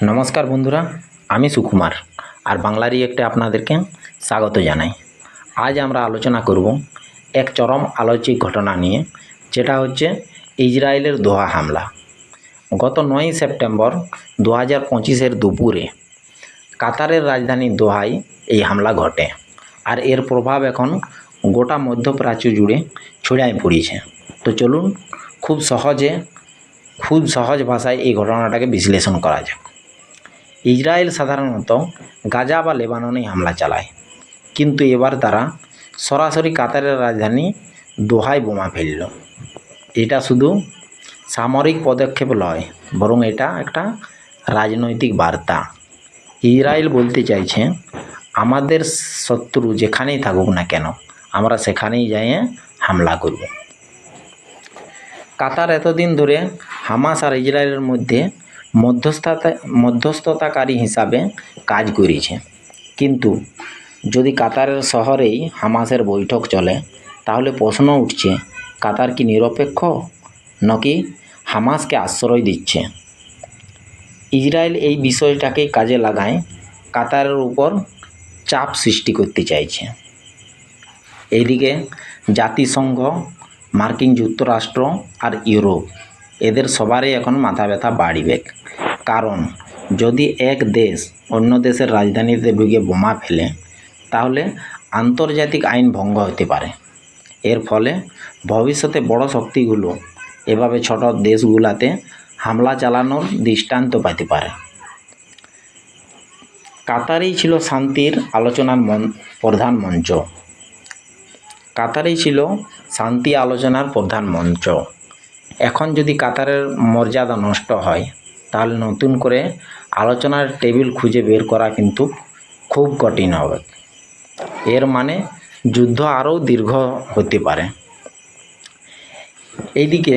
নমস্কার বন্ধুরা, আমি সুকুমার আর বাংলা রিয়েক্টে আপনাদেরকে স্বাগত জানাই। আজ আমরা আলোচনা করব এক চরম আলোচিক ঘটনা নিয়ে, যেটা হচ্ছে ইসরায়েলের দোহা হামলা। গত নয়ই সেপ্টেম্বর দু হাজার পঁচিশের দুপুরে কাতারের রাজধানী দোহায় এই হামলা ঘটে আর এর প্রভাব এখন গোটা মধ্যপ্রাচ্য জুড়ে ছড়াই পড়িয়েছে তো চলুন, খুব সহজে, খুব সহজ ভাষায় এই ঘটনাটাকে বিশ্লেষণ করা যাক। ইসরায়েল সাধারণত গাজা বা লেবাননে হামলা চালায়। কিন্তু এবার তারা সরাসরি কাতারের রাজধানী দোহায় বোমা ফেলল। এটা শুধু সামরিক পদক্ষেপ নয়, বরং এটা একটা রাজনৈতিক বার্তা। ইসরায়েল বলতে চাইছে, আমাদের শত্রু যেখানেই থাকুক না কেন, আমরা সেখানেই যাইয়ে হামলা করব। কাতার এতদিন ধরে হামাস আর ইসরায়েলের মধ্যে মধ্যস্থতা, মধ্যস্থতাকারী হিসাবে কাজ করেছে। কিন্তু যদি কাতারের শহরেই হামাসের বৈঠক চলে, তাহলে প্রশ্ন উঠছে, কাতার কি নিরপেক্ষ নাকি হামাসকে আশ্রয় দিচ্ছে? ইসরায়েল এই বিষয়টাকে কাজে লাগায় কাতারের উপর চাপ সৃষ্টি করতে চাইছে। এইদিকে জাতিসংঘ, মার্কিন যুক্তরাষ্ট্র আর ইউরোপ এদের সবারই এখন মাথা ব্যথা বাড়িবে। কারণ, যদি এক দেশ অন্য দেশের রাজধানীতে ঢুকে বোমা ফেলে, তাহলে আন্তর্জাতিক আইন ভঙ্গ হতে পারে। এর ফলে ভবিষ্যতে বড় শক্তিগুলো এভাবে ছোট দেশগুলাতে হামলা চালানোর দৃষ্টান্ত পেতে পারে। কাতারেই ছিল শান্তির আলোচনার মন, প্রধান মঞ্চ। কাতারেই ছিল শান্তি আলোচনার প্রধান মঞ্চ। এখন যদি কাতারের মর্যাদা নষ্ট হয়, তাহলে নতুন করে আলোচনার টেবিল খুঁজে বের করা কিন্তু খুব কঠিন হবে। এর মানে যুদ্ধ আরও দীর্ঘ হতে পারে। এইদিকে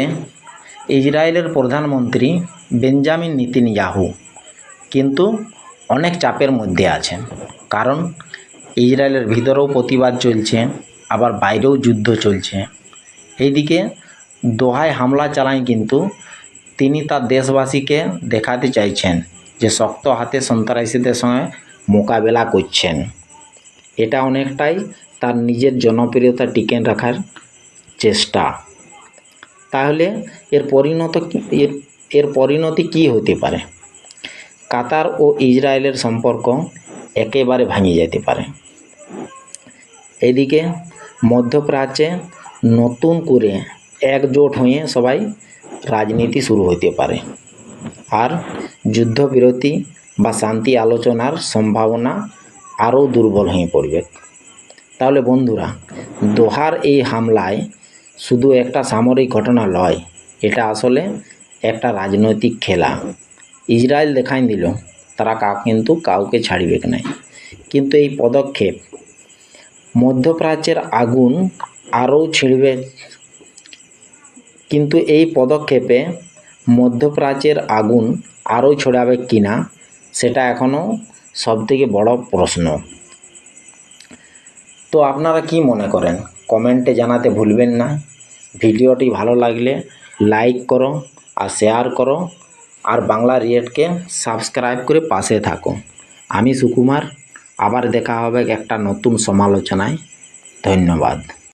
ইসরায়েলের প্রধানমন্ত্রী বেঞ্জামিন নেতানিয়াহু কিন্তু অনেক চাপের মধ্যে আছেন, কারণ ইসরায়েলের ভিতরেও প্রতিবাদ চলছে, আবার বাইরেও যুদ্ধ চলছে। এইদিকে দোহায় হামলা চালায় কিন্তু তিনি তার দেশবাসীকে দেখাতে চাইছেন যে শক্ত হাতে সন্ত্রাসীদের সঙ্গে মোকাবেলা করছেন। এটা অনেকটাই তার নিজের জনপ্রিয়তা টিকে রাখার চেষ্টা। তাহলে এর পরিণত এর এর পরিণতি কী হতে পারে? কাতার ও ইসরায়েলের সম্পর্ক একেবারে ভাঙে যেতে পারে। এদিকে মধ্যপ্রাচ্যে নতুন করে একজোট হয়ে সবাই রাজনীতি শুরু হইতে পারে। আর যুদ্ধবিরতি বা শান্তি আলোচনার সম্ভাবনা আরও দুর্বল হয়ে পড়বে। তাহলে বন্ধুরা, দোহার এই হামলায় শুধু একটা সামরিক ঘটনা নয় এটা আসলে একটা রাজনৈতিক খেলা। ইসরায়েল দেখাই দিল, তারা কা, কিন্তু কাউকে ছাড়িবে নাই। কিন্তু এই পদক্ষেপ মধ্যপ্রাচ্যের আগুন আরও ছিড়বে কিন্তু এই পদক্ষেপে মধ্যপ্রাচ্যের আগুন আরও ছড়াবে কিনা, সেটা এখনও সবথেকে বড় প্রশ্ন। তো আপনারা কি মনে করেন? কমেন্টে জানাতে ভুলবেন না। ভিডিওটি ভালো লাগলে লাইক করো আর শেয়ার করো আর বাংলা রিয়েটকে সাবস্ক্রাইব করে পাশে থাকো। আমি সুকুমার, আবার দেখা হবে একটা নতুন সমালোচনায়। ধন্যবাদ।